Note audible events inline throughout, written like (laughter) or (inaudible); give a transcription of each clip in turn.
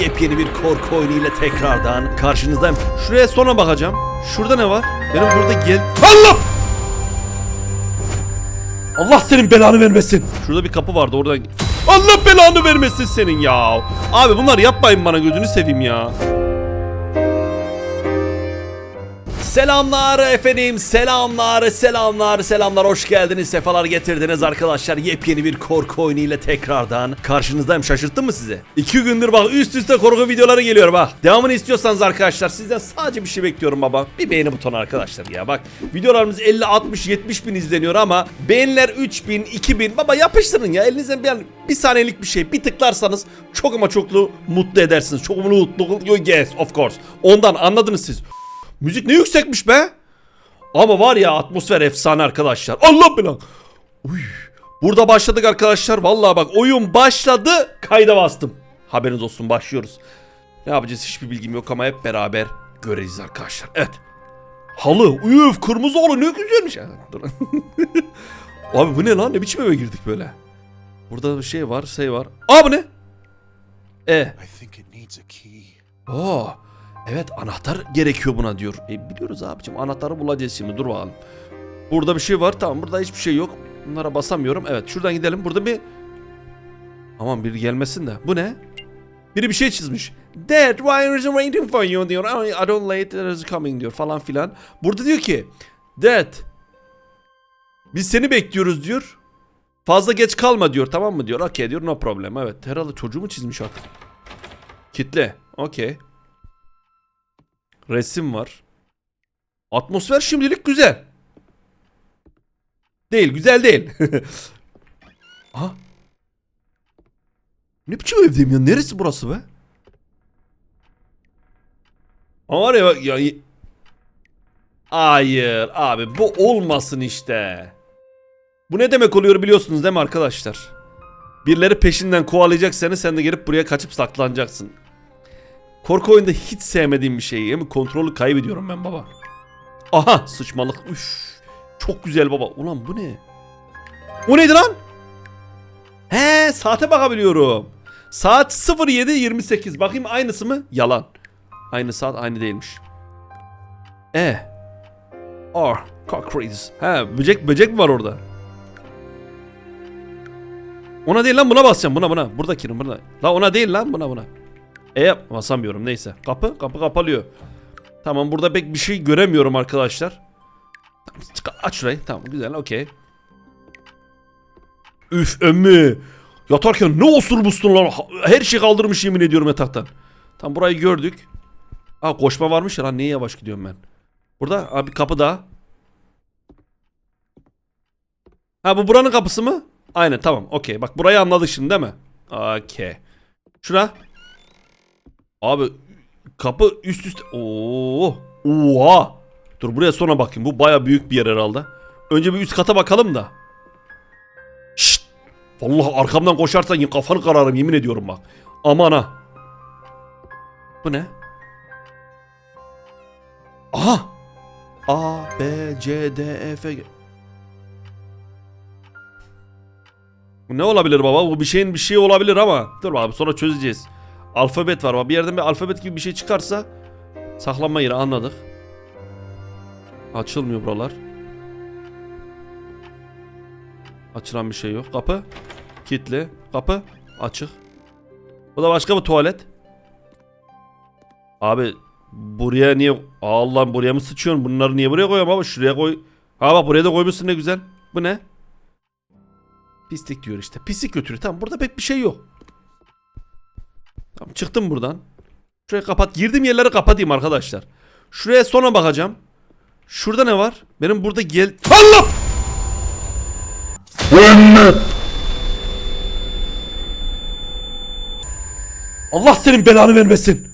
Yepyeni bir korku oyunu ile tekrardan karşınızdayım. Şuraya sonra bakacağım. Şurada ne var? Benim burada gel... Allah! Allah senin belanı vermesin. Şurada bir kapı vardı oradan... Allah belanı vermesin senin ya. Abi bunlar yapmayın bana gözünü seveyim ya. Selamlar efendim, selamlar, selamlar, selamlar. Hoş geldiniz, sefalar getirdiniz arkadaşlar. Yepyeni bir korku oyunu ile tekrardan karşınızdayım. Şaşırttım mı sizi? İki gündür bak üst üste korku videoları geliyor bak. Devamını istiyorsanız arkadaşlar sizden sadece bir şey bekliyorum baba. Bir beğeni butonu arkadaşlar ya bak. Videolarımız 50, 60, 70 bin izleniyor ama beğeniler 3000, 2000. Baba yapıştırın ya elinizden bir, bir saniyelik bir şey. Bir tıklarsanız çok ama çoklu mutlu edersiniz. Çok mutlu, yes of course. Ondan anladınız siz. Müzik ne yüksekmiş be. Ama var ya atmosfer efsane arkadaşlar. Allah belanı. Uy. Burada başladık arkadaşlar. Vallahi bak oyun başladı. Kayda bastım. Haberiniz olsun başlıyoruz. Ne yapacağız hiçbir bilgim yok ama hep beraber göreceğiz arkadaşlar. Evet. Halı. Üf kırmızı halı ne güzelmiş. (laughs) Abi bu ne lan? Ne biçim eve girdik böyle? Burada bir şey var, şey var. Aa bu ne? E. I think Evet anahtar gerekiyor buna diyor. E biliyoruz abicim anahtarı bulacağız şimdi dur bakalım. Burada bir şey var tamam burada hiçbir şey yok. Bunlara basamıyorum. Evet şuradan gidelim. Burada bir... Aman biri gelmesin de. Bu ne? Biri bir şey çizmiş. Dad, why is it waiting for you diyor. "Oh, I don't late, there is coming diyor falan filan. Burada diyor ki Dad, biz seni bekliyoruz diyor. Fazla geç kalma diyor tamam mı diyor. Okey diyor no problem. Evet herhalde çocuğu mu çizmiş artık. Kitle. Okey. Resim var. Atmosfer şimdilik güzel. Değil, güzel değil. (laughs) Aha. Ne biçim evdeyim ya? Neresi burası be? Ama var ya, bak- ya Hayır abi bu olmasın işte. Bu ne demek oluyor biliyorsunuz değil mi arkadaşlar? Birileri peşinden kovalayacak seni sen de gelip buraya kaçıp saklanacaksın. Korku oyunda hiç sevmediğim bir şey. Hem kontrolü kaybediyorum ben baba. Aha sıçmalık. Üf. Çok güzel baba. Ulan bu ne? O neydi lan? He saate bakabiliyorum. Saat 07.28. Bakayım aynısı mı? Yalan. Aynı saat aynı değilmiş. E. R. Cockroaches. He böcek böcek mi var orada? Ona değil lan buna basacağım buna buna. Buradakinin buna. La ona değil lan buna buna. E basamıyorum neyse. Kapı kapı kapalıyor. Tamam burada pek bir şey göremiyorum arkadaşlar. Aç şurayı. Tamam güzel okey. Üf emmi. Yatarken ne osurbustun lan. Her şey kaldırmış yemin ediyorum yataktan. Tam burayı gördük. Ha koşma varmış ya lan niye yavaş gidiyorum ben. Burada abi kapı daha. Ha bu buranın kapısı mı? Aynen tamam okey. Bak burayı anladık şimdi değil mi? Okey. Şura. Abi kapı üst üste. Oo. Oha. Dur buraya sonra bakayım. Bu baya büyük bir yer herhalde. Önce bir üst kata bakalım da. Şşt. Vallahi arkamdan koşarsan kafanı kararım yemin ediyorum bak. Aman ha. Bu ne? Aha. A, B, C, D, E, F. G. Ne olabilir baba? Bu bir şeyin bir şey olabilir ama. Dur abi sonra çözeceğiz. Alfabet var bak. Bir yerden bir alfabet gibi bir şey çıkarsa saklanma yeri anladık. Açılmıyor buralar. Açılan bir şey yok. Kapı kilitli. Kapı açık. Bu da başka bir tuvalet. Abi buraya niye Allah buraya mı sıçıyorsun? Bunları niye buraya koyuyorum abi? Şuraya koy. Ha bak buraya da koymuşsun ne güzel. Bu ne? Pislik diyor işte. Pislik götürüyor. Tamam burada pek bir şey yok. Tamam çıktım buradan. Şurayı kapat. Girdiğim yerleri kapatayım arkadaşlar. Şuraya sonra bakacağım. Şurada ne var? Benim burada gel... Allah! Allah senin belanı vermesin.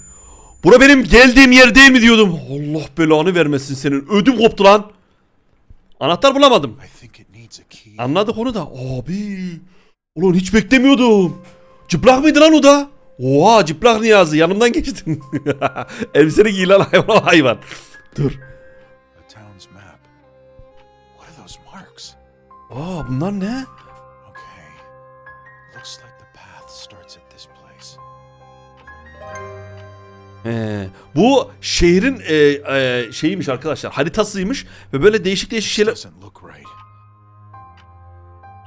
Bura benim geldiğim yer değil mi diyordum. Allah belanı vermesin senin. Ödüm koptu lan. Anahtar bulamadım. Anladık onu da. Abi. Ulan hiç beklemiyordum. Çıplak mıydı lan o da? Oha çıplak Niyazi yanımdan geçtin. (laughs) Elbiseni giy lan hayvan hayvan. Dur. Aa bunlar ne? Okay. Looks like the path starts at this place. He, bu şehrin e, e, şeyiymiş arkadaşlar haritasıymış ve böyle değişik değişik şeyler...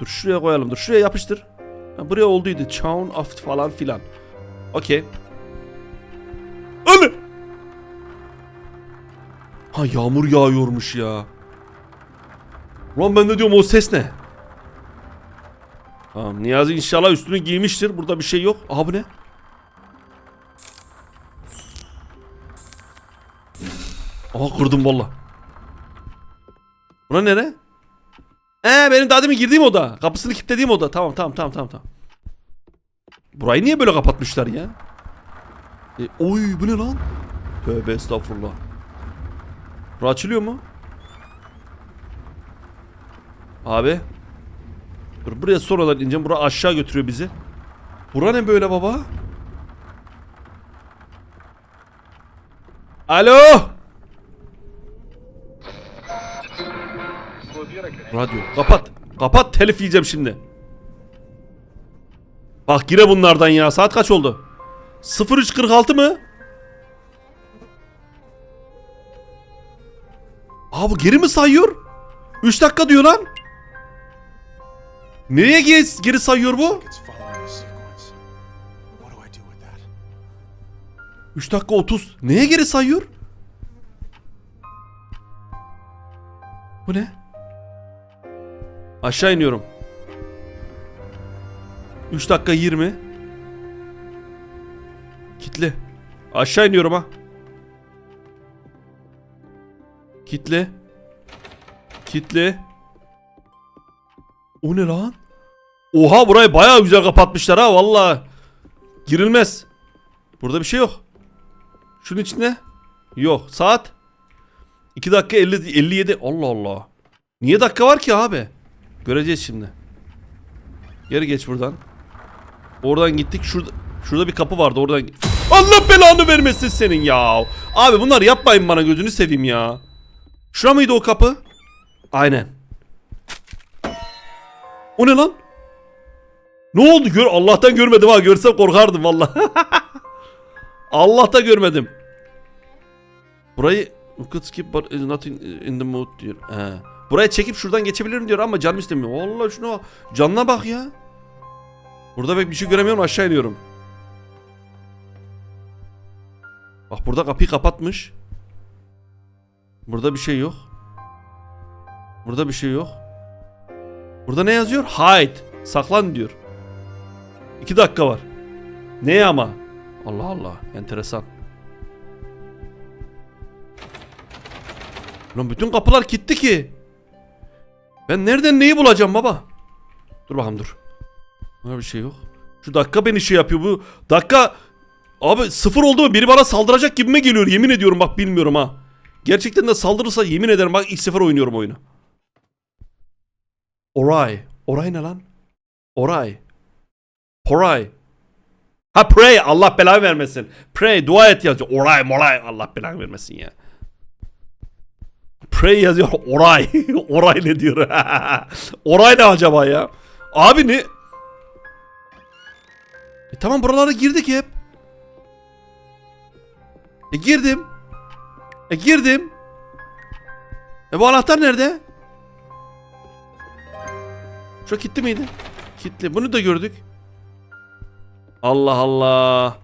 Dur şuraya koyalım dur şuraya yapıştır. Ha, buraya olduydu Town of falan filan. Okey. Anne! Ha yağmur yağıyormuş ya. Ulan ben de diyorum o ses ne? Tamam Niyazi inşallah üstünü giymiştir. Burada bir şey yok. Aha bu ne? Aha kırdım valla. Buna nere? Ee benim daha demin girdiğim oda. Kapısını kilitlediğim oda. Tamam tamam tamam tamam. Burayı niye böyle kapatmışlar ya? E, oy bu ne lan? Tövbe estağfurullah. Bura açılıyor mu? Abi. Dur buraya sonradan ineceğim. Bura aşağı götürüyor bizi. Bura ne böyle baba? Alo. Radyo. Kapat. Kapat telif yiyeceğim şimdi. Bak gire bunlardan ya. Saat kaç oldu? 03.46 mı? Aa bu geri mi sayıyor? 3 dakika diyor lan. Nereye geri, geri sayıyor bu? It's following a sequence. What do I do with that? 3 dakika 30. Neye geri sayıyor? Bu ne? Aşağı iniyorum. 3 dakika 20. Kitle. Aşağı iniyorum ha. Kitle. Kitle. O ne lan? Oha burayı bayağı güzel kapatmışlar ha vallahi. Girilmez. Burada bir şey yok. Şunun içinde? Yok. Saat? 2 dakika 50, 57. Allah Allah. Niye dakika var ki abi? Göreceğiz şimdi. Geri geç buradan. Oradan gittik. Şurada şurada bir kapı vardı. Oradan Allah belanı vermesin senin ya. Abi bunlar yapmayın bana gözünü seveyim ya. Şura mıydı o kapı? Aynen. O ne lan? Ne oldu? Gör Allah'tan görmedim ha. Görsem korkardım vallahi. (laughs) Allah'ta görmedim. Burayı "We could skip but is nothing in the mood diyor. He. Buraya çekip şuradan geçebilirim diyor ama canım istemiyor. Vallahi şuna. Canına bak ya. Burada pek bir şey göremiyorum aşağı iniyorum. Bak burada kapıyı kapatmış. Burada bir şey yok. Burada bir şey yok. Burada ne yazıyor? Hide. Saklan diyor. İki dakika var. Ne ama? Allah Allah. Enteresan. Lan bütün kapılar kilitli ki. Ben nereden neyi bulacağım baba? Dur bakalım dur. Burada bir şey yok. Şu dakika beni şey yapıyor bu. Dakika Abi sıfır oldu mu biri bana saldıracak gibime geliyor yemin ediyorum bak bilmiyorum ha. Gerçekten de saldırırsa yemin ederim bak ilk sefer oynuyorum oyunu. Oray. Oray ne lan? Oray. Poray. Ha pray Allah belanı vermesin. Pray dua et yazıyor. Oray moray Allah belanı vermesin ya. Pray yazıyor. (laughs) Oray. Oray ne diyor? (laughs) Oray ne acaba ya? Abi ne? E tamam buralara girdik hep. E girdim. E girdim. E bu anahtar nerede? Şu kilitli miydi? Kilitli. Bunu da gördük. Allah Allah.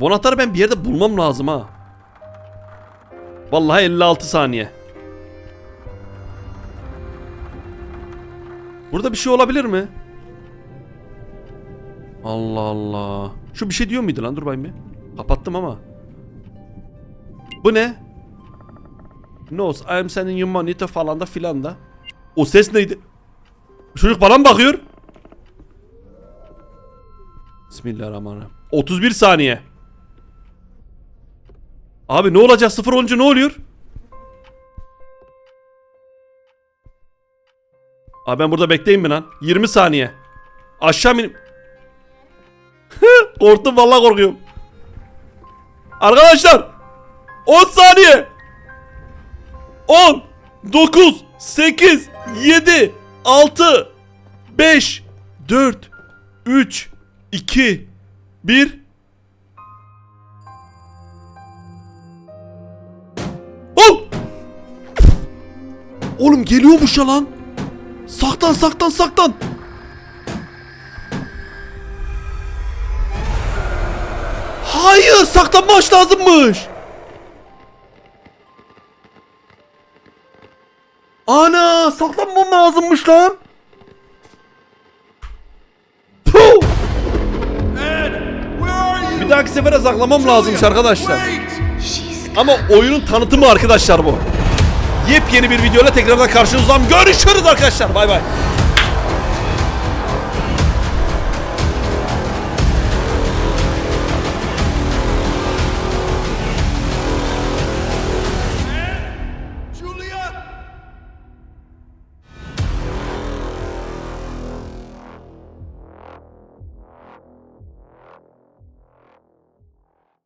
Bu anahtarı ben bir yerde bulmam lazım ha. Vallahi 56 saniye. Burada bir şey olabilir mi? Allah Allah. Şu bir şey diyor muydu lan? Dur bakayım bir. Kapattım ama. Bu ne? Knows I am sending you money to falan da filan da. O ses neydi? Çocuk bana mı bakıyor? Bismillahirrahmanirrahim. 31 saniye. Abi ne olacak? Sıfır olunca ne oluyor? Abi ben burada bekleyeyim mi lan? 20 saniye. Aşağı inim. Korktum vallahi korkuyorum. Arkadaşlar 10 saniye 10 9 8 7 6 5 4 3 2 1 Ol! Oğlum geliyormuş ya lan. Saktan saktan saktan. Saklanmaç lazımmış. Ana saklanmam lazımmış lan. Puh! Bir dahaki sefere saklamam lazımmış arkadaşlar. Ama oyunun tanıtımı arkadaşlar bu. Yepyeni bir videoyla tekrardan karşınızdayım. Görüşürüz arkadaşlar. Bay bay.